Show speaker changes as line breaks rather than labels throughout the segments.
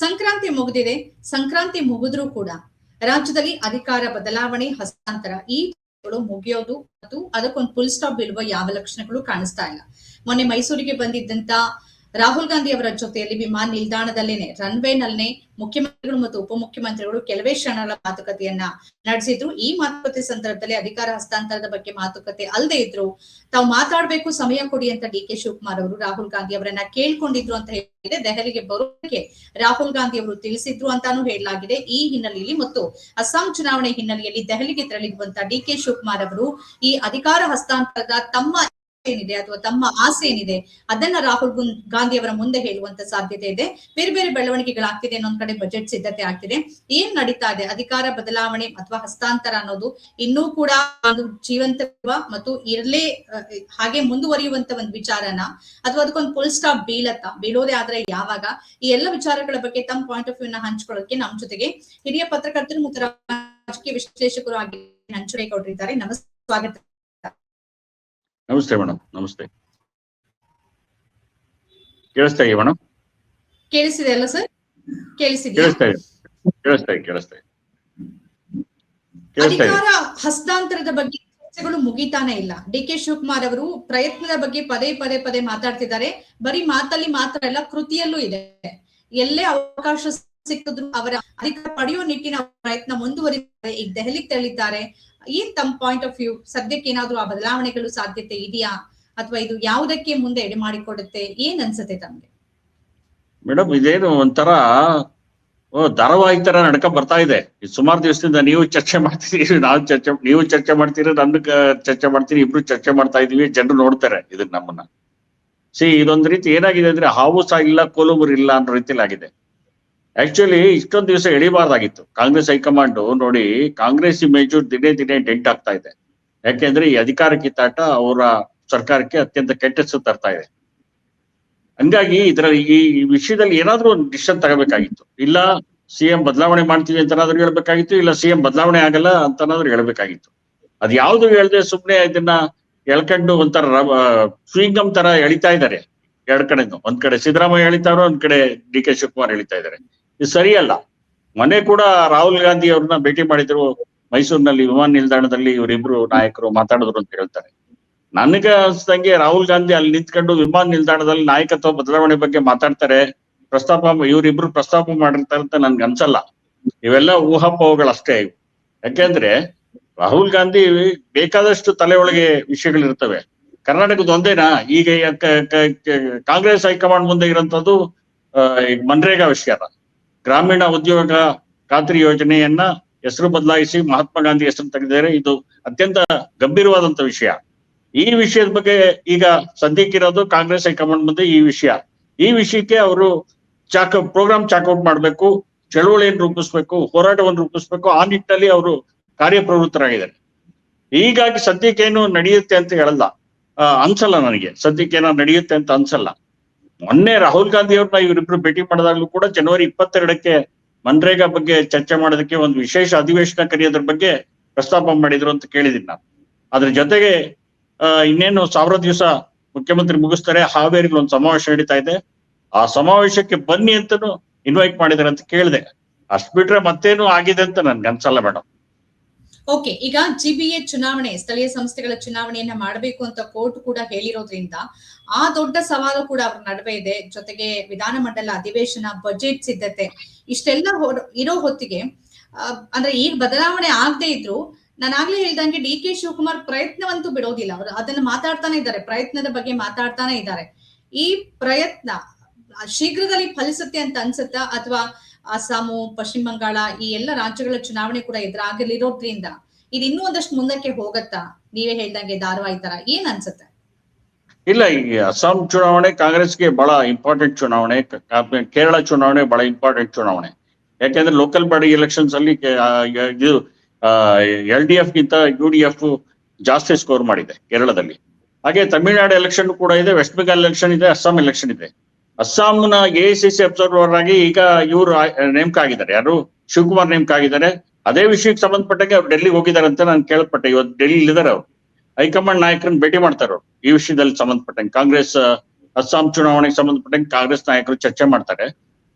ಸಂಕ್ರಾಂತಿ ಮುಗಿದಿದೆ, ಸಂಕ್ರಾಂತಿ ಮುಗಿದ್ರೂ ಕೂಡ ರಾಜ್ಯದಲ್ಲಿ ಅಧಿಕಾರ ಬದಲಾವಣೆ, ಹಸ್ತಾಂತರ ಈ ಮುಗಿಯೋದು ಮತ್ತು ಅದಕ್ಕೊಂದು ಫುಲ್ ಸ್ಟಾಪ್ ಬೀಳುವ ಯಾವ ಲಕ್ಷಣಗಳು ಕಾಣಿಸ್ತಾ ಇಲ್ಲ. ಮೊನ್ನೆ ಮೈಸೂರಿಗೆ ಬಂದಿದ್ದಂತ ರಾಹುಲ್ ಗಾಂಧಿ ಅವರ ಜೊತೆಯಲ್ಲಿ ವಿಮಾನ ನಿಲ್ದಾಣದಲ್ಲೇನೆ ರನ್ವೇ ನಲ್ಲೇ ಮುಖ್ಯಮಂತ್ರಿಗಳು ಮತ್ತು ಉಪಮುಖ್ಯಮಂತ್ರಿಗಳು ಕೆಲವೇ ಕ್ಷಣಗಳ ಮಾತುಕತೆಯನ್ನ ನಡೆಸಿದ್ರು. ಈ ಮಾತುಕತೆ ಸಂದರ್ಭದಲ್ಲಿ ಅಧಿಕಾರ ಹಸ್ತಾಂತರದ ಬಗ್ಗೆ ಮಾತುಕತೆ ಅಲ್ಲದೆ ಇದ್ರು ತಾವು ಮಾತಾಡಬೇಕು, ಸಮಯ ಕೊಡಿ ಅಂತ ಡಿ ಕೆ ಶಿವಕುಮಾರ್ ಅವರು ರಾಹುಲ್ ಗಾಂಧಿ ಅವರನ್ನ ಕೇಳ್ಕೊಂಡಿದ್ರು ಅಂತ ಹೇಳಿದೆ. ದೆಹಲಿಗೆ ಬರೋದಕ್ಕೆ ರಾಹುಲ್ ಗಾಂಧಿ ಅವರು ತಿಳಿಸಿದ್ರು ಅಂತಾನು ಹೇಳಲಾಗಿದೆ. ಈ ಹಿನ್ನೆಲೆಯಲ್ಲಿ ಮತ್ತು ಅಸ್ಸಾಂ ಚುನಾವಣೆ ಹಿನ್ನೆಲೆಯಲ್ಲಿ ದೆಹಲಿಗೆ ತೆರಳಿರುವಂತಹ ಡಿ ಕೆ ಶಿವಕುಮಾರ್ ಅವರು ಈ ಅಧಿಕಾರ ಹಸ್ತಾಂತರದ ತಮ್ಮ ಏನಿದೆ ಅಥವಾ ತಮ್ಮ ಆಸೆ ಏನಿದೆ ಅದನ್ನ ರಾಹುಲ್ ಗಾಂಧಿ ಅವರ ಮುಂದೆ ಹೇಳುವಂತ ಸಾಧ್ಯತೆ ಇದೆ. ಬೇರೆ ಬೇರೆ ಬೆಳವಣಿಗೆಗಳಾಗ್ತಿದೆ ಇನ್ನೊಂದ್ ಕಡೆ ಬಜೆಟ್ ಸಿದ್ಧತೆ ಆಗ್ತಿದೆ. ಏನ್ ನಡೀತಾ ಇದೆ? ಅಧಿಕಾರ ಬದಲಾವಣೆ ಅಥವಾ ಹಸ್ತಾಂತರ ಅನ್ನೋದು ಇನ್ನೂ ಕೂಡ ಒಂದು ಜೀವಂತ ಮತ್ತು ಇರಲೇ ಹಾಗೆ ಮುಂದುವರಿಯುವಂತ ಒಂದು ವಿಚಾರನ ಅಥವಾ ಅದಕ್ಕೊಂದು ಫುಲ್ ಸ್ಟಾಪ್ ಬೀಳತ್ತಾ, ಬೀಳೋದೇ ಆದ್ರೆ ಯಾವಾಗ? ಈ ಎಲ್ಲ ವಿಚಾರಗಳ ಬಗ್ಗೆ ತಮ್ಮ ಪಾಯಿಂಟ್ ಆಫ್ ವ್ಯೂ ನ ಹಂಚ್ಕೊಳ್ಳೋಕೆ ನಮ್ಮ ಜೊತೆಗೆ ಹಿರಿಯ ಪತ್ರಕರ್ತರು ಮತ್ತು ರಾಜಕೀಯ ವಿಶ್ಲೇಷಕರು ಆಗಿ ಹಂಚಿಕೊಂಡಿದ್ದಾರೆ ನಮಸ್ತೆ ಸ್ವಾಗತ.
ನಮಸ್ತೆ ಮೇಡಮ್ ನಮಸ್ತೆ. ಕೇಳಿಸ್ತಾ ಇದೆಯಾ ಮೇಡಮ್?
ಕೇಳಿಸಿದೆ ಅಲ್ಲ ಸರ್? ಕೇಳಿಸಿದೆ
ಕೇಳಿಸ್ತಾ ಇದೆ ಕೇಳಿಸ್ತಾ ಇದೆ ಕೇಳಿಸ್ತಾ ಇದೆ. ಕೇಳಿಸ್ತಾ ಇದೆ.
ಅಧಿಕಾರ ಹಸ್ತಾಂತರದ ಬಗ್ಗೆ ಚರ್ಚೆಗಳು ಮುಗಿತಾನೆ ಇಲ್ಲ. ಡಿ ಕೆ ಶಿವಕುಮಾರ್ ಅವರು ಪ್ರಯತ್ನದ ಬಗ್ಗೆ ಪದೇ ಪದೇ ಪದೇ ಮಾತಾಡ್ತಿದ್ದಾರೆ. ಬರೀ ಮಾತಲ್ಲಿ ಮಾತ್ರ ಅಲ್ಲ ಕೃತಿಯಲ್ಲೂ ಇದೆ. ಎಲ್ಲೇ ಅವಕಾಶ ಸಿಕ್ಕಿದ್ರು, ಅವರ ಅಧಿಕಾರ ಪಡೆಯುವ ನಿಟ್ಟಿನ ಪ್ರಯತ್ನ ಮುಂದುವರಿತಾರೆ ಈಗ ದೆಹಲಿಗೆ ತೆರಳಿದ್ದಾರೆ. ಏನ್ ತಮ್ಮ ಪಾಯಿಂಟ್ ಆಫ್ ವ್ಯೂ ಸದ್ಯಕ್ಕೆ ಏನಾದ್ರೂ ಆ ಬದಲಾವಣೆಗಳು ಸಾಧ್ಯತೆ ಇದೆಯಾ? ಅಥವಾ ಇದು ಯಾವುದಕ್ಕೆ ಮುಂದೆ ಎಡೆ ಮಾಡಿಕೊಡುತ್ತೆ? ಏನ್ ಅನ್ಸುತ್ತೆ ತಮ್ಗೆ?
ಮೇಡಮ್ ಇದೇನು ಒಂಥರ ಧಾರಾವಾಹಿ ತರ ನಡ್ಕ ಬರ್ತಾ ಇದೆ. ಸುಮಾರು ದಿವಸದಿಂದ ನೀವು ಚರ್ಚೆ ಮಾಡ್ತೀರಿ ನಾವು ಚರ್ಚೆ, ನೀವು ಚರ್ಚೆ ಮಾಡ್ತೀರಿ ನನ್ನ ಚರ್ಚೆ ಮಾಡ್ತೀರಿ ಇಬ್ರು ಚರ್ಚೆ ಮಾಡ್ತಾ ಇದೀವಿ, ಜನರು ನೋಡ್ತಾರೆ ಇದನ್ನ ನಮ್ಮನ್ನ. ಸಿ, ಇದೊಂದ್ ರೀತಿ ಏನಾಗಿದೆ ಅಂದ್ರೆ ಹಾವು ಸಹ ಇಲ್ಲ, ಕೋಲುಬುರು ಇಲ್ಲ ಅನ್ನೋ ರೀತಿಯಲ್ಲಿ ಆಗಿದೆ ಆಕ್ಚುಲಿ ಇಷ್ಟೊಂದು ದಿವಸ ಎಳಿಬಾರ್ದಾಗಿತ್ತು. ಕಾಂಗ್ರೆಸ್ ಹೈಕಮಾಂಡ್ ನೋಡಿ ಕಾಂಗ್ರೆಸ್ ಇಮೇಜು ದಿನೇ ದಿನೇ ಡೆಂಟ್ ಆಗ್ತಾ ಇದೆ. ಯಾಕೆಂದ್ರೆ ಈ ಅಧಿಕಾರ ಕಿತ್ತಾಟ ಅವರ ಸರ್ಕಾರಕ್ಕೆ ಅತ್ಯಂತ ಕೆಟ್ಟ ಹೆಸರು ತರ್ತಾ ಇದೆ. ಹಂಗಾಗಿ ಇದರ ಈ ವಿಷಯದಲ್ಲಿ ಏನಾದ್ರೂ ಒಂದು ಡಿಸಿಷನ್ ತಗೋಬೇಕಾಗಿತ್ತು. ಇಲ್ಲ ಸಿಎಂ ಬದಲಾವಣೆ ಮಾಡ್ತೀವಿ ಅಂತನಾದ್ರೂ ಹೇಳ್ಬೇಕಾಗಿತ್ತು, ಇಲ್ಲ ಸಿಎಂ ಬದಲಾವಣೆ ಆಗಲ್ಲ ಅಂತನಾದ್ರೂ ಹೇಳ್ಬೇಕಾಗಿತ್ತು. ಅದ್ ಯಾವ್ದು ಹೇಳ್ದೆ ಸುಮ್ನೆ ಇದನ್ನ ಎಳ್ಕೊಂಡು ಒಂಥರ ಸ್ವಿಂಗಮ್ ತರ ಎಳಿತಾ ಇದ್ದಾರೆ. ಎರಡ್ ಕಡೆನು. ಒಂದ್ ಕಡೆ ಸಿದ್ದರಾಮಯ್ಯ ಎಳಿತಾರೋ ಒಂದ್ ಕಡೆ ಡಿ ಕೆ ಶಿವಕುಮಾರ್ ಎಳಿತಾ ಇದ್ದಾರೆ. ಇದು ಸರಿಯಲ್ಲ. ಮೊನ್ನೆ ಕೂಡ ರಾಹುಲ್ ಗಾಂಧಿ ಅವ್ರನ್ನ ಭೇಟಿ ಮಾಡಿದ್ರು. ಮೈಸೂರಿನಲ್ಲಿ ವಿಮಾನ ನಿಲ್ದಾಣದಲ್ಲಿ ಇವರಿಬ್ರು ನಾಯಕರು ಮಾತಾಡಿದ್ರು ಅಂತ ಹೇಳ್ತಾರೆ. ನನಗೆ ಅನ್ಸ್ದಂಗೆ ರಾಹುಲ್ ಗಾಂಧಿ ಅಲ್ಲಿ ನಿಂತ್ಕೊಂಡು ವಿಮಾನ ನಿಲ್ದಾಣದಲ್ಲಿ ನಾಯಕತ್ವ ಬದಲಾವಣೆ ಬಗ್ಗೆ ಮಾತಾಡ್ತಾರೆ. ಪ್ರಸ್ತಾಪ ಇವರಿಬ್ರು ಪ್ರಸ್ತಾಪ ಮಾಡಿರ್ತಾರೆ ಅಂತ ನನ್ಗೆ ಅನ್ಸಲ್ಲ. ಇವೆಲ್ಲ ಊಹಾಪೋಹಗಳಷ್ಟೇ ಇವು. ಯಾಕೆಂದ್ರೆ ರಾಹುಲ್ ಗಾಂಧಿ ಬೇಕಾದಷ್ಟು ತಲೆ ಒಳಗೆ ವಿಷಯಗಳಿರ್ತವೆ. ಕರ್ನಾಟಕದ ಒಂದೇನಾ? ಈಗ ಕಾಂಗ್ರೆಸ್ ಹೈಕಮಾಂಡ್ ಮುಂದೆ ಇರೋಂಥದ್ದು ಮನ್ರೇಗಾ ವಿಷಯನ ಗ್ರಾಮೀಣ ಉದ್ಯೋಗ ಖಾತ್ರಿ ಯೋಜನೆಯನ್ನ ಹೆಸರು ಬದಲಾಯಿಸಿ ಮಹಾತ್ಮ ಗಾಂಧಿ ಹೆಸರು ತೆಗೆದಿದ್ದಾರೆ. ಇದು ಅತ್ಯಂತ ಗಂಭೀರವಾದಂತ ವಿಷಯ. ಈ ವಿಷಯದ ಬಗ್ಗೆ ಈಗ ಸದ್ಯಕ್ಕಿರೋದು ಕಾಂಗ್ರೆಸ್ ಹೈಕಮಾಂಡ್ ಮುಂದೆ ಈ ವಿಷಯ. ಈ ವಿಷಯಕ್ಕೆ ಅವರು ಚಾಕ್ ಪ್ರೋಗ್ರಾಮ್ ಚಾಕ್ಔಟ್ ಮಾಡ್ಬೇಕು, ಚಳುವಳಿಯನ್ನು ರೂಪಿಸ್ಬೇಕು, ಹೋರಾಟವನ್ನು ರೂಪಿಸ್ಬೇಕು. ಆ ನಿಟ್ಟಿನಲ್ಲಿ ಅವರು ಕಾರ್ಯಪ್ರವೃತ್ತರಾಗಿದ್ದಾರೆ. ಹೀಗಾಗಿ ಸದ್ಯಕ್ಕೇನು ನಡೆಯುತ್ತೆ ಅಂತ ಹೇಳಲ್ಲ. ಅನ್ಸಲ್ಲ ನನಗೆ. ಸದ್ಯಕ್ಕೇನೋ ನಡೆಯುತ್ತೆ ಅಂತ ಅನ್ಸಲ್ಲ. ಮೊನ್ನೆ ರಾಹುಲ್ ಗಾಂಧಿ ಅವ್ರನ್ನ ಇವರಿಬ್ರು ಭೇಟಿ ಮಾಡಿದಾಗ್ಲೂ ಕೂಡ ಜನವರಿ ಇಪ್ಪತ್ತೆರಡಕ್ಕೆ ಮನ್ರೇಗಾ ಬಗ್ಗೆ ಚರ್ಚೆ ಮಾಡೋದಕ್ಕೆ ಒಂದು ವಿಶೇಷ ಅಧಿವೇಶನ ಕರೆಯೋದ್ರ ಬಗ್ಗೆ ಪ್ರಸ್ತಾಪ ಮಾಡಿದ್ರು ಅಂತ ಕೇಳಿದೀನಿ ನಾನು. ಅದ್ರ ಜೊತೆಗೆ ಇನ್ನೇನು ಸಾವಿರ ದಿವಸ ಮುಖ್ಯಮಂತ್ರಿ ಮುಗಿಸ್ತಾರೆ, ಹಾವೇರಿಲಿ ಒಂದು ಸಮಾವೇಶ ನಡೀತಾ ಇದೆ. ಆ ಸಮಾವೇಶಕ್ಕೆ ಬನ್ನಿ ಅಂತಾನು ಇನ್ವೈಟ್ ಮಾಡಿದಾರೆ ಅಂತ ಕೇಳಿದೆ. ಅಷ್ಟ್ ಬಿಟ್ರೆ ಮತ್ತೇನು ಆಗಿದೆ ಅಂತ ನನ್ಗೆ ಅನ್ಸಲ್ಲ ಮೇಡಮ್
ಓಕೆ ಈಗ ಜಿಬಿಎ ಚುನಾವಣೆ, ಸ್ಥಳೀಯ ಸಂಸ್ಥೆಗಳ ಚುನಾವಣೆಯನ್ನ ಮಾಡಬೇಕು ಅಂತ ಕೋರ್ಟ್ ಕೂಡ ಹೇಳಿರೋದ್ರಿಂದ ಆ ದೊಡ್ಡ ಸವಾಲು ಕೂಡ ಅವ್ರ ನಡುವೆ ಇದೆ. ಜೊತೆಗೆ ವಿಧಾನಮಂಡಲ ಅಧಿವೇಶನ ಬಜೆಟ್ ಸಿದ್ಧತೆ, ಇಷ್ಟೆಲ್ಲ ಇರೋ ಹೊತ್ತಿಗೆ ಅಂದ್ರೆ ಈಗ ಬದಲಾವಣೆ ಆಗದೆ ಇದ್ರು ನಾನಾಗ್ಲೇ ಹೇಳ್ದಂಗೆ ಡಿ ಕೆ ಶಿವಕುಮಾರ್ ಪ್ರಯತ್ನವಂತೂ ಬಿಡೋದಿಲ್ಲ. ಅವರು ಅದನ್ನ ಮಾತಾಡ್ತಾನೆ ಇದ್ದಾರೆ, ಪ್ರಯತ್ನದ ಬಗ್ಗೆ ಮಾತಾಡ್ತಾನೆ ಇದ್ದಾರೆ. ಈ ಪ್ರಯತ್ನ ಶೀಘ್ರದಲ್ಲಿ ಫಲಿಸುತ್ತೆ ಅಂತ ಅನ್ಸುತ್ತಾ ಅಥವಾ ಅಸ್ಸಾಮು, ಪಶ್ಚಿಮ ಬಂಗಾಳ ಈ ಎಲ್ಲ ರಾಜ್ಯಗಳ ಚುನಾವಣೆ ಕೂಡ ಎದುರಾಗಲಿರೋದ್ರಿಂದ ಇದು ಇನ್ನೂ ಒಂದಷ್ಟು ಮುಂದಕ್ಕೆ ಹೋಗತ್ತಾ? ನೀವೇ ಹೇಳ್ದಂಗೆ ಧಾರವಾಹಿ ತರ ಏನ್ ಅನ್ಸುತ್ತೆ?
ಇಲ್ಲ, ಈ ಅಸ್ಸಾಂ ಚುನಾವಣೆ ಕಾಂಗ್ರೆಸ್ಗೆ ಬಹಳ ಇಂಪಾರ್ಟೆಂಟ್ ಚುನಾವಣೆ ಕೇರಳ ಚುನಾವಣೆ ಬಹಳ ಇಂಪಾರ್ಟೆಂಟ್ ಚುನಾವಣೆ. ಯಾಕೆಂದ್ರೆ ಲೋಕಲ್ ಬಾಡಿ ಎಲೆಕ್ಷನ್ಸ್ ಅಲ್ಲಿ ಇದು ಎಲ್ ಡಿ ಎಫ್ ಗಿಂತ ಯು ಡಿ ಎಫ್ ಜಾಸ್ತಿ ಸ್ಕೋರ್ ಮಾಡಿದೆ ಕೇರಳದಲ್ಲಿ. ಹಾಗೆ ತಮಿಳುನಾಡು ಎಲೆಕ್ಷನ್ ಕೂಡ ಇದೆ ವೆಸ್ಟ್ ಬೆಂಗಾಲ್ ಎಲೆಕ್ಷನ್ ಇದೆ, ಅಸ್ಸಾಂ ಎಲೆಕ್ಷನ್ ಇದೆ. ಅಸ್ಸಾಂನ ಎ ಸಿ ಸಿ ಅಬ್ಸರ್ವರ್ ಆಗಿ ಈಗ ಇವರು ನೇಮಕ ಆಗಿದ್ದಾರೆ ಯಾರು? ಶಿವಕುಮಾರ್ ನೇಮಕ ಆಗಿದ್ದಾರೆ ಅದೇ ವಿಷಯಕ್ಕೆ ಸಂಬಂಧಪಟ್ಟಂಗೆ ಅವ್ರು ಡೆಲ್ಲಿಗೆ ಹೋಗಿದ್ದಾರೆ ಅಂತ ನಾನು ಕೇಳ್ಪಟ್ಟೆ. ಇವತ್ತು ಡೆಲ್ಲಿ ಇದಾರೆ ಅವ್ರು. ಹೈಕಮಾಂಡ್ ನಾಯಕರನ್ನ ಭೇಟಿ ಮಾಡ್ತಾರೆ ಅವ್ರು. ಈ ವಿಷಯದಲ್ಲಿ ಸಂಬಂಧಪಟ್ಟಂಗೆ ಕಾಂಗ್ರೆಸ್, ಅಸ್ಸಾಂ ಚುನಾವಣೆಗೆ ಸಂಬಂಧಪಟ್ಟಂಗೆ ಕಾಂಗ್ರೆಸ್ ನಾಯಕರು ಚರ್ಚೆ ಮಾಡ್ತಾರೆ.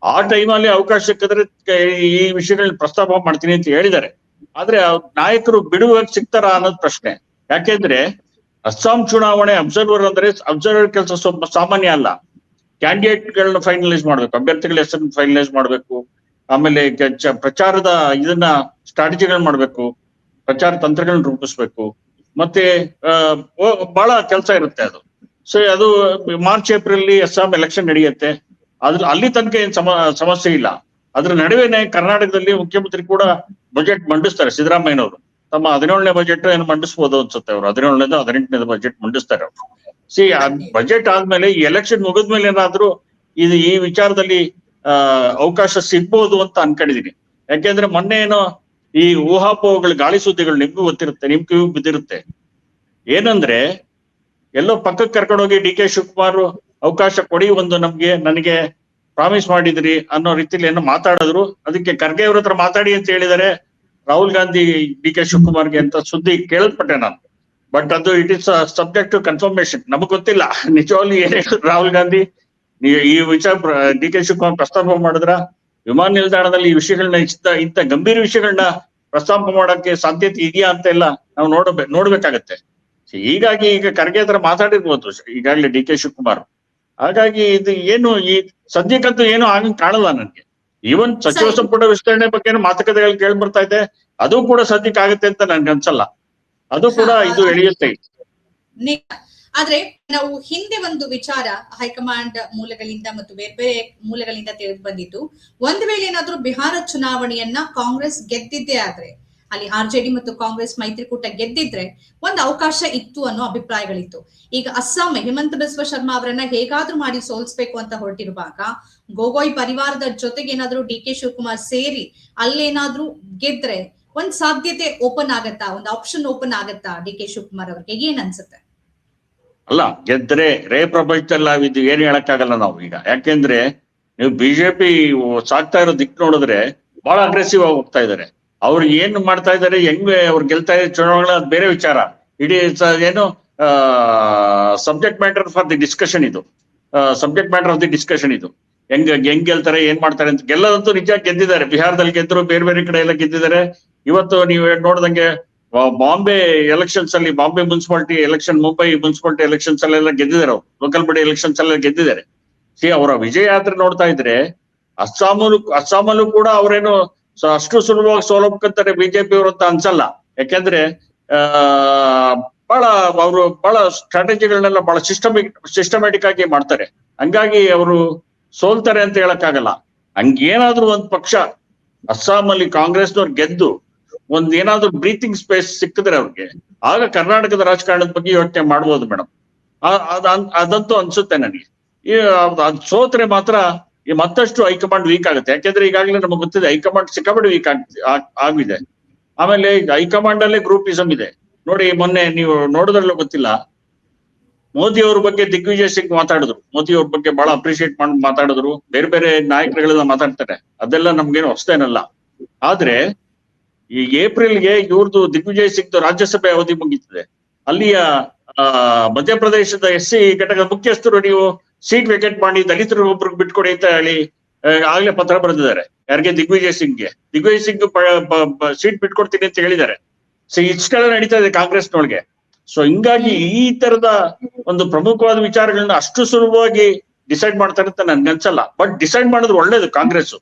ಆ ಟೈಮಲ್ಲಿ ಅವಕಾಶ ಸಿಕ್ಕಿದ್ರೆ ಈ ವಿಷಯಗಳನ್ನ ಪ್ರಸ್ತಾಪ ಮಾಡ್ತೀನಿ ಅಂತ ಹೇಳಿದ್ದಾರೆ. ಆದ್ರೆ ನಾಯಕರು ಬಿಡುವಾಗ ಸಿಗ್ತಾರ ಅನ್ನೋದು ಪ್ರಶ್ನೆ. ಯಾಕೆಂದ್ರೆ ಅಸ್ಸಾಂ ಚುನಾವಣೆ ಅಬ್ಸರ್ವರ್ ಅಂದ್ರೆ ಅಬ್ಸರ್ವರ್ ಕೆಲಸ ಸ್ವಲ್ಪ ಸಾಮಾನ್ಯ ಅಲ್ಲ. ಕ್ಯಾಂಡಿಡೇಟ್ ಗಳನ್ನ ಫೈನಲೈಸ್ ಮಾಡ್ಬೇಕು, ಅಭ್ಯರ್ಥಿಗಳ ಹೆಸರನ್ನ ಫೈನಲೈಸ್ ಮಾಡ್ಬೇಕು, ಆಮೇಲೆ ಪ್ರಚಾರದ ಇದನ್ನ ಸ್ಟ್ರಾಟಜಿಗಳನ್ನ ಮಾಡ್ಬೇಕು, ಪ್ರಚಾರ ತಂತ್ರಗಳನ್ನ ರೂಪಿಸ್ಬೇಕು, ಮತ್ತೆ ಬಹಳ ಕೆಲಸ ಇರುತ್ತೆ ಅದು. ಸೊ ಅದು ಮಾರ್ಚ್ ಏಪ್ರಿಲ್ ಅಸ್ಸಾಂ ಎಲೆಕ್ಷನ್ ನಡೆಯುತ್ತೆ. ಅದ್ರ, ಅಲ್ಲಿ ತನಕ ಏನ್ ಸಮ, ಸಮಸ್ಯೆ ಇಲ್ಲ. ಅದ್ರ ನಡುವೆನೆ ಕರ್ನಾಟಕದಲ್ಲಿ ಮುಖ್ಯಮಂತ್ರಿ ಕೂಡ ಬಜೆಟ್ ಮಂಡಿಸ್ತಾರೆ, ಸಿದ್ದರಾಮಯ್ಯನವರು. ತಮ್ಮ ಹದಿನೇಳನೇ ಬಜೆಟ್ ಏನು ಮಂಡಿಸ್ಬೋದು ಅನ್ಸುತ್ತೆ ಅವರು. ಹದಿನೇಳನೇದು ಹದಿನೆಂಟನೇ ಬಜೆಟ್ ಮಂಡಿಸ್ತಾರೆ ಅವರು. ಸಿ ಬಜೆಟ್ ಆದ್ಮೇಲೆ ಈ ಎಲೆಕ್ಷನ್ ಮುಗಿದ್ಮೇಲೆ ಏನಾದ್ರೂ ಇದು ಈ ವಿಚಾರದಲ್ಲಿ ಅವಕಾಶ ಸಿಗ್ಬೋದು ಅಂತ ಅನ್ಕೊಂಡಿದೀನಿ. ಯಾಕೆಂದ್ರೆ ಮೊನ್ನೆ ಏನೋ ಈ ಊಹಾಪೋಹಗಳು, ಗಾಳಿ ಸುದ್ದಿಗಳು ನಿಮ್ಗೂ ಗೊತ್ತಿರುತ್ತೆ, ನಿಮ್ ಕಿವಿ ಬಿದ್ದಿರುತ್ತೆ. ಏನಂದ್ರೆ, ಎಲ್ಲೋ ಪಕ್ಕಕ್ಕೆ ಕರ್ಕೊಂಡೋಗಿ ಡಿ ಕೆ ಶಿವಕುಮಾರ್ ಅವಕಾಶ ಕೊಡಿ ಒಂದು ನಮ್ಗೆ, ನನಗೆ ಪ್ರಾಮಿಸ್ ಮಾಡಿದ್ರಿ ಅನ್ನೋ ರೀತಿಲಿ ಏನೋ ಮಾತಾಡಿದ್ರು. ಅದಕ್ಕೆ ಖರ್ಗೆ ಅವ್ರ ಹತ್ರ ಮಾತಾಡಿ ಅಂತ ಹೇಳಿದರೆ ರಾಹುಲ್ ಗಾಂಧಿ, ಡಿ ಕೆ ಶಿವಕುಮಾರ್ಗೆ ಅಂತ ಸುದ್ದಿ ಕೇಳಲ್ಪಟ್ಟೆ ನಾನು. ಬಟ್ ಅದು it is subject to confirmation ನಮಗ್ ಗೊತ್ತಿಲ್ಲ. ನಿಜವಾಗ್ಲಿ ಏನ್ ಹೇಳಿದ್ರು ರಾಹುಲ್ ಗಾಂಧಿ? ಈ ವಿಚಾರ ಡಿ ಕೆ ಶಿವಕುಮಾರ್ ಪ್ರಸ್ತಾಪ ಮಾಡಿದ್ರ? ವಿಮಾನ ನಿಲ್ದಾಣದಲ್ಲಿ ಈ ವಿಷಯಗಳನ್ನ ಇಂತ ಇಂತ ಗಂಭೀರ ವಿಷಯಗಳನ್ನ ಪ್ರಸ್ತಾಪ ಮಾಡಕ್ಕೆ ಸಾಧ್ಯತೆ ಇದೆಯಾ ಅಂತ ಎಲ್ಲ ನಾವು ನೋಡಬೇ, ನೋಡ್ಬೇಕಾಗತ್ತೆ. ಹೀಗಾಗಿ ಈಗ ಖರ್ಗೆ ಹತ್ರ ಮಾತಾಡಿರ್ಬೋದು, ಈಗಾಗಲೇ ಡಿ ಕೆ ಶಿವಕುಮಾರ್. ಹಾಗಾಗಿ ಇದು ಏನು, ಈ ಸದ್ಯಕ್ಕಂತೂ ಏನು ಆಗಂಗ್ ಕಾಣಲ್ಲ ನನ್ಗೆ. ಈವನ್ ಸಚಿವ. ಸಂಪುಟ ವಿಸ್ತರಣೆ ಬಗ್ಗೆ ಮಾತುಕತೆಗಳು ಕೇಳಿ ಬರ್ತಾ ಇದೆ. ಅದು ಕೂಡ ಸದ್ಯಕ್ಕೆ ಆಗುತ್ತೆ ಅಂತ ನನ್ಗೆ ಅನ್ಸಲ್ಲ ಅದು ಕೂಡ ಇದು ಎಳೆಯುತ್ತೆ.
ಆದ್ರೆ ನಾವು ಹಿಂದೆ ಒಂದು ವಿಚಾರ ಹೈಕಮಾಂಡ್ ಮೂಲಗಳಿಂದ ಮತ್ತು ಬೇರೆ ಬೇರೆ ಮೂಲಗಳಿಂದ ತಿಳಿದು ಬಂದಿತ್ತು ಒಂದು ವೇಳೆ ಏನಾದ್ರೂ ಬಿಹಾರ ಚುನಾವಣೆಯನ್ನ ಕಾಂಗ್ರೆಸ್ ಗೆದ್ದಿದ್ದೇ ಆದ್ರೆ ಅಲ್ಲಿ ಆರ್ಜೆಡಿ ಮತ್ತು ಕಾಂಗ್ರೆಸ್ ಮೈತ್ರಿಕೂಟ ಗೆದ್ದಿದ್ರೆ ಒಂದು ಅವಕಾಶ ಇತ್ತು ಅನ್ನೋ ಅಭಿಪ್ರಾಯಗಳಿತ್ತು ಈಗ ಅಸ್ಸಾಂ ಹೇಮಂತ ಬಿಸ್ವ ಶರ್ಮಾ ಅವರನ್ನ ಹೇಗಾದ್ರೂ ಮಾಡಿ ಸೋಲ್ಸ್ಬೇಕು ಅಂತ ಹೊರಟಿರುವಾಗ ಗೊಗೋಯ್ ಪರಿವಾರದ ಜೊತೆಗೆ ಏನಾದ್ರೂ ಡಿ ಕೆ ಶಿವಕುಮಾರ್ ಸೇರಿ ಅಲ್ಲೇನಾದ್ರೂ ಗೆದ್ರೆ ಒಂದ್ ಸಾಧ್ಯತೆ ಓಪನ್ ಆಗತ್ತಾ? ಒಂದು ಆಪ್ಷನ್ ಓಪನ್ ಆಗತ್ತಾ ಡಿ ಕೆ ಶಿವಕುಮಾರ್ ಅವ್ರಿಗೆ? ಏನ್ ಅನ್ಸುತ್ತೆ?
ಅಲ್ಲ, ಗೆದ್ರೆ ರೇ ಪ್ರಪಂಚದಲ್ಲಿ ನಾವಿದ್ದು ಏನ್ ಹೇಳಕ್ಕಾಗಲ್ಲ ನಾವು ಈಗ. ಯಾಕೆಂದ್ರೆ ನೀವು ಬಿಜೆಪಿ ಸಾಕ್ತಾ ಇರೋ ದಿಕ್ ನೋಡಿದ್ರೆ ಬಹಳ ಅಗ್ರೆಸಿವ್ ಆಗಿ ಹೋಗ್ತಾ ಇದಾರೆ. ಅವ್ರು ಏನ್ ಮಾಡ್ತಾ ಇದಾರೆ, ಹೆಂಗ್ ಅವ್ರು ಗೆಲ್ತಾ ಇದ್ದಾರೆ ಚುನಾವಣೆ ಬೇರೆ ವಿಚಾರ. ಇಡೀ ಏನು subject matter for the discussion ಇದು. Subject matter of the discussion ಇದು. ಹೆಂಗ್ ಹೆಂಗ್ ಗೆಲ್ತಾರೆ, ಏನ್ ಮಾಡ್ತಾರೆ ಅಂತ. ಗೆಲ್ಲದಂತೂ ನಿಜ ಗೆದ್ದಿದ್ದಾರೆ. ಬಿಹಾರದಲ್ಲಿ ಗೆದ್ರು, ಬೇರೆ ಬೇರೆ ಕಡೆ ಎಲ್ಲ ಗೆದ್ದಿದ್ದಾರೆ. ಇವತ್ತು ನೀವು ನೋಡ್ದಂಗೆ ಬಾಂಬೆ ಎಲೆಕ್ಷನ್ಸ್ ಅಲ್ಲಿ, Bombay municipality election Mumbai municipality elections ಅಲ್ಲೆಲ್ಲ ಗೆದ್ದಿದ್ದಾರೆ ಲೋಕಲ್ ಬಾಡಿ ಎಲೆಕ್ಷನ್ಸ್ ಅಲ್ಲೆಲ್ಲ ಗೆದ್ದಿದ್ದಾರೆ. ಸಿ, ಅವರ ವಿಜಯ ಯಾತ್ರೆ ನೋಡ್ತಾ ಇದ್ರೆ ಅಸ್ಸಾಮಲ್ಲೂ ಅಸ್ಸಾಮಲ್ಲೂ ಕೂಡ ಅವರೇನು ಅಷ್ಟು ಸುಲಭವಾಗಿ ಸೋಲಬೇಕಂತಾರೆ ಬಿಜೆಪಿ ಅವರು ಅಂತ ಅನ್ಸಲ್ಲ. ಯಾಕೆಂದ್ರೆ ಬಹಳ ಅವರು ಬಹಳ ಸ್ಟ್ರಾಟಜಿಗಳನ್ನೆಲ್ಲ ಬಹಳ ಸಿಸ್ಟಮಿಕ್ ಸಿಸ್ಟಮ್ಯಾಟಿಕ್ ಆಗಿ ಮಾಡ್ತಾರೆ. ಹಂಗಾಗಿ ಅವರು ಸೋಲ್ತಾರೆ ಅಂತ ಹೇಳಕ್ಕಾಗಲ್ಲ. ಹಂಗೇನಾದ್ರೂ ಒಂದ್ ಪಕ್ಷ, ಅಸ್ಸಾಮಲ್ಲಿ ಕಾಂಗ್ರೆಸ್ನವ್ರು ಗೆದ್ದು ಒಂದ್ ಏನಾದ್ರೂ ಬ್ರೀತಿಂಗ್ ಸ್ಪೇಸ್ ಸಿಕ್ಕಿದ್ರೆ ಅವ್ರಿಗೆ. ಆಗ ಕರ್ನಾಟಕದ ರಾಜಕಾರಣದ ಬಗ್ಗೆ ಯೋಚನೆ ಮಾಡ್ಬೋದು ಮೇಡಮ್ ಅದಂತೂ ಅನ್ಸುತ್ತೆ ನನಗೆ. ಈ ಅದ್- ಸೋತ್ರೆ ಮಾತ್ರ ಈ ಮತ್ತಷ್ಟು ಹೈಕಮಾಂಡ್ ವೀಕ್ ಆಗುತ್ತೆ. ಯಾಕೆಂದ್ರೆ ಈಗಾಗಲೇ ನಮಗೆ ಗೊತ್ತಿದೆ, ಹೈಕಮಾಂಡ್ ಸಿಕ್ಕಾಪಟ್ಟೆ ವೀಕ್ ಆಗಿದೆ. ಆಮೇಲೆ ಹೈಕಮಾಂಡ್ ಅಲ್ಲೇ ಗ್ರೂಪಿಸಮ್ ಇದೆ. ನೋಡಿ, ಮೊನ್ನೆ ನೀವು ನೋಡಿದ್ರಲ್ಲೂ ಗೊತ್ತಿಲ್ಲ, ಮೋದಿ ಅವ್ರ ಬಗ್ಗೆ ದಿಗ್ವಿಜಯ್ ಸಿಂಗ್ ಮಾತಾಡಿದ್ರು. ಮೋದಿ ಅವ್ರ ಬಗ್ಗೆ ಬಹಳ ಅಪ್ರಿಶಿಯೇಟ್ ಮಾಡಿ, ಮಾತಾಡಿದ್ರು. ಬೇರೆ ಬೇರೆ ನಾಯಕರುಗಳೆಲ್ಲ ಮಾತಾಡ್ತಾರೆ. ಅದೆಲ್ಲ ನಮ್ಗೇನು ಹೊಸ್ತೇನಲ್ಲ. ಆದ್ರೆ ಈ ಏಪ್ರಿಲ್ಗೆ ಇವ್ರದ್ದು ದಿಗ್ವಿಜಯ್ ಸಿಂಗ್ ರಾಜ್ಯಸಭೆ ಅವಧಿ ಮುಗೀತದೆ. ಅಲ್ಲಿಯ ಮಧ್ಯಪ್ರದೇಶದ ಎಸ್ ಸಿ ಘಟಕದ ಮುಖ್ಯಸ್ಥರು ನೀವು ಸೀಟ್ ವೇಕೆಂಟ್ ಮಾಡಿ ದಲಿತರು ಒಬ್ರಿಗೆ ಬಿಟ್ಕೊಡಿ ಅಂತ ಹೇಳಿ ಆಗ್ಲೇ ಪತ್ರ ಬರೆದಿದ್ದಾರೆ. ಯಾರಿಗೆ? ದಿಗ್ವಿಜಯ್ ಸಿಂಗ್ಗೆ. ದಿಗ್ವಿಜಯ್ ಸಿಂಗ್ ಸೀಟ್ ಬಿಟ್ಕೊಡ್ತೀನಿ ಅಂತ ಹೇಳಿದ್ದಾರೆ. ಸೊ, ಇಷ್ಟೆಲ್ಲ ನಡೀತಾ ಇದೆ ಕಾಂಗ್ರೆಸ್ನೊಳಗೆ. ಸೊ, ಹಿಂಗಾಗಿ ಈ ತರದ ಒಂದು ಪ್ರಮುಖವಾದ ವಿಚಾರಗಳನ್ನ ಅಷ್ಟು ಸುಲಭವಾಗಿ ಡಿಸೈಡ್ ಮಾಡ್ತಾರೆ ಅಂತ ನನ್ಗೆ ಅನ್ಸಲ್ಲ ಬಟ್ ಡಿಸೈಡ್ ಮಾಡೋದು ಒಳ್ಳೇದು ಕಾಂಗ್ರೆಸ್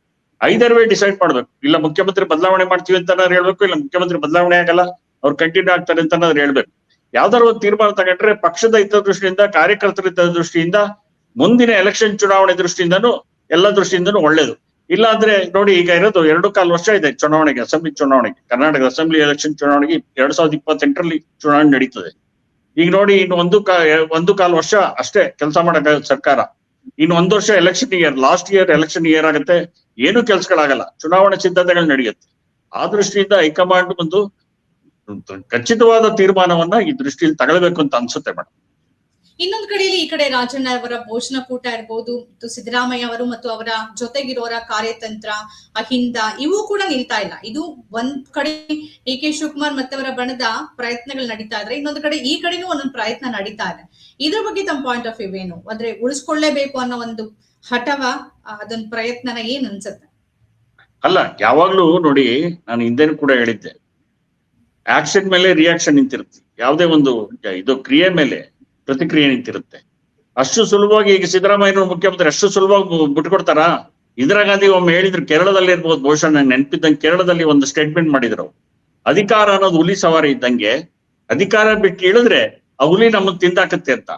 ಐದರ್ ವೇ ಡಿಸೈಡ್ ಮಾಡ್ಬೇಕು. ಇಲ್ಲ ಮುಖ್ಯಮಂತ್ರಿ ಬದಲಾವಣೆ ಮಾಡ್ತೀವಿ ಅಂತ ಹೇಳ್ಬೇಕು, ಇಲ್ಲ ಮುಖ್ಯಮಂತ್ರಿ ಬದಲಾವಣೆ ಆಗಲ್ಲ, ಅವ್ರು ಕಂಟಿನ್ಯೂ ಆಗ್ತಾರೆ ಅಂತ ಹೇಳ್ಬೇಕು. ಯಾವ್ದಾದ್ರು ಒಂದು ತೀರ್ಮಾನ ತಗೊಂಡ್ರೆ ಪಕ್ಷದ ಹಿತದೃಷ್ಟಿಯಿಂದ, ಕಾರ್ಯಕರ್ತರ ಹಿತದೃಷ್ಟಿಯಿಂದ, ಮುಂದಿನ ಎಲೆಕ್ಷನ್ ಚುನಾವಣೆ ದೃಷ್ಟಿಯಿಂದನೂ, ಎಲ್ಲ ದೃಷ್ಟಿಯಿಂದನೂ ಒಳ್ಳೇದು. ಇಲ್ಲ ಅಂದ್ರೆ ನೋಡಿ, ಈಗ ಇರೋದು ಎರಡು ಕಾಲು ವರ್ಷ ಇದೆ ಚುನಾವಣೆಗೆ, ಅಸೆಂಬ್ಲಿ ಚುನಾವಣೆಗೆ. ಕರ್ನಾಟಕ ಅಸೆಂಬ್ಲಿ ಎಲೆಕ್ಷನ್ ಚುನಾವಣೆಗೆ ಎರಡ್ ಸಾವಿರದ ಇಪ್ಪತ್ತೆಂಟರಲ್ಲಿ ಚುನಾವಣೆ ನಡೀತದೆ. ಈಗ ನೋಡಿ, ಇನ್ನು ಒಂದು ಕಾ, ಒಂದು ಕಾಲು ವರ್ಷ ಅಷ್ಟೇ ಕೆಲಸ ಮಾಡಕ ಸರ್ಕಾರ. ಇನ್ನು ಒಂದು ವರ್ಷ election year last year election year ಆಗುತ್ತೆ. ಏನು ಕೆಲಸಗಳಾಗಲ್ಲ. ಚುನಾವಣೆ ಸಿದ್ಧತೆಗಳು ನಡೆಯುತ್ತೆ. ಆ ದೃಷ್ಟಿಯಿಂದ ಹೈಕಮಾಂಡ್ ಒಂದು ಖಚಿತವಾದ ತೀರ್ಮಾನವನ್ನ ಈ ದೃಷ್ಟಿಯಲ್ಲಿ ತಗೊಳ್ಬೇಕು ಅಂತ ಅನ್ಸುತ್ತೆ ಮೇಡಮ್.
ಇನ್ನೊಂದು ಕಡೆಯಲ್ಲಿ ಈ ಕಡೆ ರಾಜಣ್ಣ ಅವರ ಭೋಜನಕೂಟ ಇರ್ಬೋದು, ಮತ್ತು ಸಿದ್ದರಾಮಯ್ಯ ಅವರು ಮತ್ತು ಅವರ ಜೊತೆಗಿರೋರ ಕಾರ್ಯತಂತ್ರ, ಅಹಿಂದ, ಇವು ಕೂಡ ನಿಲ್ತಾ ಇಲ್ಲ. ಇದು ಒಂದ್ ಕಡೆ ಡಿ ಕೆ ಶಿವಕುಮಾರ್ ಅವರ ಬಣದ ಪ್ರಯತ್ನಗಳು ನಡೀತಾ ಇದ್ರೆ, ಇನ್ನೊಂದು ಕಡೆ ಈ ಕಡೆನೂ ಒಂದೊಂದು ಪ್ರಯತ್ನ ನಡೀತಾ ಇದೆ. ಇದ್ರ ಬಗ್ಗೆ ತಮ್ಮ ಪಾಯಿಂಟ್ ಆಫ್ ವ್ಯೂ ಏನು? ಅಂದ್ರೆ ಉಳಿಸ್ಕೊಳ್ಳೇಬೇಕು ಅನ್ನೋ ಒಂದು ಹಠವ ಅದೊಂದ್ ಪ್ರಯತ್ನನ ಏನ್ ಅನ್ಸುತ್ತೆ?
ಅಲ್ಲ, ಯಾವಾಗ್ಲೂ ನೋಡಿ, ನಾನು ಹಿಂದೆನೂ ಕೂಡ ಹೇಳಿದ್ದೆ. ಆಕ್ಷನ್ ಮೇಲೆ ರಿಯಾಕ್ಷನ್ ನಿಂತಿರುತ್ತೆ. ಯಾವುದೇ ಒಂದು ಇದು, ಕ್ರಿಯೆ ಮೇಲೆ. ಪ್ರತಿಕ್ರಿಯೆ ನಿಂತಿರುತ್ತೆ. ಅಷ್ಟು ಸುಲಭವಾಗಿ ಈಗ ಸಿದ್ದರಾಮಯ್ಯನವರು ಮುಖ್ಯಮಂತ್ರಿ ಅಷ್ಟು ಸುಲಭವಾಗಿ ಬಿಟ್ಕೊಡ್ತಾರಾ? ಇಂದಿರಾ ಗಾಂಧಿ ಒಮ್ಮೆ ಹೇಳಿದ್ರು, ಕೇರಳದಲ್ಲಿ ಇರ್ಬೋದು, ಬಹುಶಃ ನಂಗೆ ನೆನಪಿದ್ದಂಗೆ ಕೇರಳದಲ್ಲಿ ಒಂದು ಸ್ಟೇಟ್ಮೆಂಟ್ ಮಾಡಿದ್ರು ಅಧಿಕಾರ ಅನ್ನೋದು ಹುಲಿ ಸವಾರಿ ಇದ್ದಂಗೆ ಅಧಿಕಾರ ಬಿಟ್ಟು ಇಳಿದ್ರೆ ಆ ಹುಲಿ ನಮ್ಮನ್ನು ತಿಂದಾಕತ್ತೆ ಅಂತ.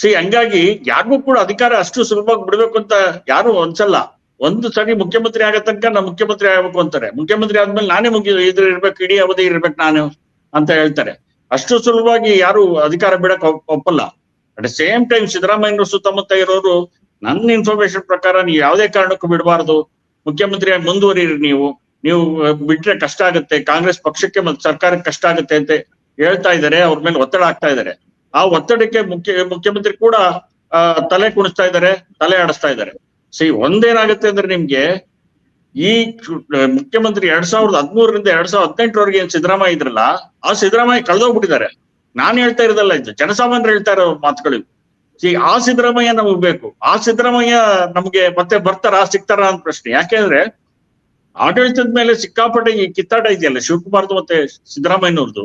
ಸೊ ಹಂಗಾಗಿ ಯಾರಿಗೂ ಕೂಡ ಅಧಿಕಾರ ಅಷ್ಟು ಸುಲಭವಾಗಿ ಬಿಡ್ಬೇಕು ಅಂತ ಯಾರು ಅನ್ಸಲ್ಲ. ಒಂದು ಸರಿ ಮುಖ್ಯಮಂತ್ರಿ ಆಗೋ ತನಕ ನಾ ಮುಖ್ಯಮಂತ್ರಿ ಆಗ್ಬೇಕು ಅಂತಾರೆ. ಮುಖ್ಯಮಂತ್ರಿ ಆದ್ಮೇಲೆ ನಾನೇ ಮುಗಿ ಇದ್ರ ಇರ್ಬೇಕು, ಇಡೀ ಅವಧಿ ಇರ್ಬೇಕು ನಾನು ಅಂತ ಹೇಳ್ತಾರೆ. ಅಷ್ಟು ಸುಲಭವಾಗಿ ಯಾರು ಅಧಿಕಾರ ಬಿಡಕ್ ಒಪ್ಪಲ್ಲ. ಅಟ್ ಸೇಮ್ ಟೈಮ್ ಸಿದ್ದರಾಮಯ್ಯನವರು ಸುತ್ತಮುತ್ತ ಇರೋರು ನನ್ನ ಇನ್ಫಾರ್ಮೇಶನ್ ಪ್ರಕಾರ ನೀವು ಯಾವುದೇ ಕಾರಣಕ್ಕೂ ಬಿಡಬಾರ್ದು. ಮುಖ್ಯಮಂತ್ರಿಯಾಗಿ ಆಗಿ ಮುಂದುವರಿರಿ ನೀವು. ನೀವು ಬಿಟ್ರೆ ಕಷ್ಟ ಆಗುತ್ತೆ. ಕಾಂಗ್ರೆಸ್ ಪಕ್ಷಕ್ಕೆ ಮತ್ತೆ ಸರ್ಕಾರಕ್ಕೆ ಕಷ್ಟ ಆಗುತ್ತೆ ಅಂತ ಹೇಳ್ತಾ ಇದ್ದಾರೆ ಅವ್ರ ಮೇಲೆ ಒತ್ತಡ ಆಗ್ತಾ ಇದ್ದಾರೆ ಆ ಒತ್ತಡಕ್ಕೆ ಮುಖ್ಯ, ಮುಖ್ಯಮಂತ್ರಿ ಕೂಡ ತಲೆ ಕುಣಿಸ್ತಾ ಇದ್ದಾರೆ ತಲೆ ಆಡಿಸ್ತಾ ಇದ್ದಾರೆ ಸಿ ಒಂದೇನಾಗುತ್ತೆ ಅಂದ್ರೆ ನಿಮ್ಗೆ ಈ ಮುಖ್ಯಮಂತ್ರಿ ಎರಡ್ ಸಾವಿರದ ಹದಿಮೂರರಿಂದ ಎರಡ್ ಸಾವಿರದ ಹದಿನೆಂಟರವರೆಗೆ ಏನ್ ಸಿದ್ದರಾಮಯ್ಯ ಇದ್ರಲ್ಲ, ಆ ಸಿದ್ದರಾಮಯ್ಯ ಕಳೆದೋಗ್ಬಿಟ್ಟಿದ್ದಾರೆ. ನಾನು ಹೇಳ್ತಾ ಇರೋದಲ್ಲ, ಇದು ಜನಸಾಮಾನ್ಯರು ಹೇಳ್ತಾ ಇರೋ ಮಾತುಗಳು ಈ ಆ ಸಿದ್ದರಾಮಯ್ಯ ನಮಗ್ ಬೇಕು. ಆ ಸಿದ್ದರಾಮಯ್ಯ ನಮ್ಗೆ ಮತ್ತೆ ಬರ್ತಾರ, ಸಿಗ್ತಾರ ಅಂತ ಪ್ರಶ್ನೆ. ಯಾಕೆಂದ್ರೆ ಆಡಳಿತದ ಮೇಲೆ ಸಿಕ್ಕಾಪಟ್ಟೆ ಈ ಕಿತ್ತಾಟ ಇದೆಯಲ್ಲ ಶಿವಕುಮಾರ್ ಮತ್ತೆ ಸಿದ್ದರಾಮಯ್ಯನವ್ರದ್ದು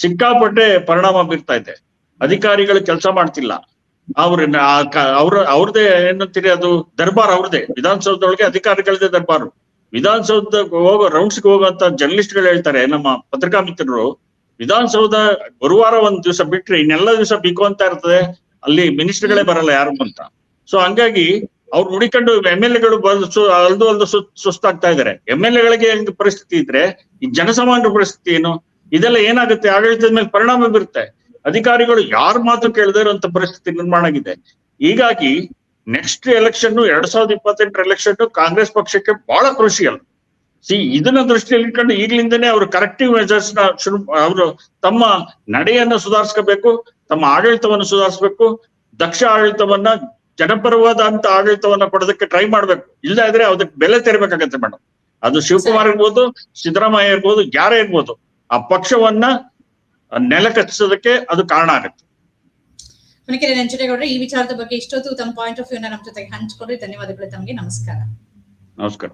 ಸಿಕ್ಕಾಪಟ್ಟೆ ಪರಿಣಾಮ ಬೀರ್ತಾ ಇದೆ. ಅಧಿಕಾರಿಗಳು ಕೆಲಸ ಮಾಡ್ತಿಲ್ಲ. ಅವ್ರನ್ನ ಅವ್ರ ಅವ್ರದೇ ಏನಂತೀರಿ ಅದು ದರ್ಬಾರ್ ಅವ್ರದೇ. ವಿಧಾನಸೌಧದೊಳಗೆ ಅಧಿಕಾರಿಗಳದೇ ದರ್ಬಾರು. ವಿಧಾನಸೌಧ ಹೋಗೋ ರೌಂಡ್ಸ್ಗೆ ಹೋಗುವಂತ ಜರ್ನಲಿಸ್ಟ್ಗಳು ಹೇಳ್ತಾರೆ, ನಮ್ಮ ಪತ್ರಿಕಾ ಮಿತ್ರರು ವಿಧಾನಸೌಧ ಗುರುವಾರ ಒಂದ್ ದಿವಸ ಬಿಟ್ರೆ ಇನ್ನೆಲ್ಲ ದಿವಸ ಬಿಕ್ಕುವಂತ ಇರ್ತದೆ, ಅಲ್ಲಿ ಮಿನಿಸ್ಟರ್ಗಳೇ ಬರಲ್ಲ ಯಾರು ಅಂತ. ಸೊ ಹಂಗಾಗಿ ಅವ್ರು ಹುಡಿಕೊಂಡು ಎಂ ಎಲ್ ಎಗಳು ಅಲ್ದು ಅಲ್ದು ಸುಸ್ತಾಗ್ತಾ ಇದಾರೆ. ಎಂ ಎಲ್ ಎಗಳಿಗೆ ಹೆಂಗ್ ಪರಿಸ್ಥಿತಿ ಇದ್ರೆ, ಈ ಜನಸಾಮಾನ್ಯರ ಪರಿಸ್ಥಿತಿ ಏನು, ಇದೆಲ್ಲ ಏನಾಗುತ್ತೆ? ಆಡಳಿತದ ಮೇಲೆ ಪರಿಣಾಮ ಬೀರುತ್ತೆ. ಅಧಿಕಾರಿಗಳು ಯಾರ ಮಾತು ಕೇಳದೇ ಇರುವಂತ ಪರಿಸ್ಥಿತಿ ನಿರ್ಮಾಣ ಆಗಿದೆ. ಹೀಗಾಗಿ ನೆಕ್ಸ್ಟ್ ಎಲೆಕ್ಷನ್ ಎರಡ್ ಸಾವಿರದ ಇಪ್ಪತ್ತೆಂಟರ ಎಲೆಕ್ಷನ್ ಕಾಂಗ್ರೆಸ್ ಪಕ್ಷಕ್ಕೆ ಬಹಳ ಕ್ರೂಷಿಯಲ್ ಸಿ ಇದನ್ನ ದೃಷ್ಟಿಯಲ್ಲಿ ಇಟ್ಕೊಂಡು ಈಗಲಿಂದನೇ ಅವರು ಕರೆಕ್ಟಿವ್ ಮೆಜರ್ಸ್ನ ಶುರು, ಅವರು ತಮ್ಮ ನಡೆಯನ್ನ ಸುಧಾರಿಸ್ಕೋಬೇಕು, ತಮ್ಮ ಆಡಳಿತವನ್ನು ಸುಧಾರಿಸಬೇಕು, ದಕ್ಷ ಆಡಳಿತವನ್ನ ಜನಪರವಾದಂತ ಆಡಳಿತವನ್ನ ಕೊಡೋದಕ್ಕೆ ಟ್ರೈ ಮಾಡ್ಬೇಕು. ಇಲ್ಲ ಇದ್ರೆ ಅದಕ್ಕೆ ಬೆಲೆ ತೆರಬೇಕಾಗತ್ತೆ ಮೇಡಮ್ ಅದು ಶಿವಕುಮಾರ್ ಇರ್ಬೋದು, ಸಿದ್ದರಾಮಯ್ಯ ಇರ್ಬೋದು, ಯಾರೇ ಇರ್ಬೋದು, ಆ ಪಕ್ಷವನ್ನ ನೆಲಕಚ್ಚಿಸೋದಕ್ಕೆ ಅದು ಕಾರಣ ಆಗುತ್ತೆ.
ಮಣಿಕೆರೆ ನಂಜುರೇಗೌಡ್ರೆ ಈ ವಿಚಾರದ ಬಗ್ಗೆ ಇಷ್ಟೊತ್ತು ತಮ್ಮ ಪಾಯಿಂಟ್ ಆಫ್ ವ್ಯೂ ನಮ್ಮ ಜೊತೆಗೆ ಹಂಚ್ಕೊಂಡ್ರೆ. ಧನ್ಯವಾದಗಳು ತಮಗೆ. ನಮಸ್ಕಾರ.
ನಮಸ್ಕಾರ.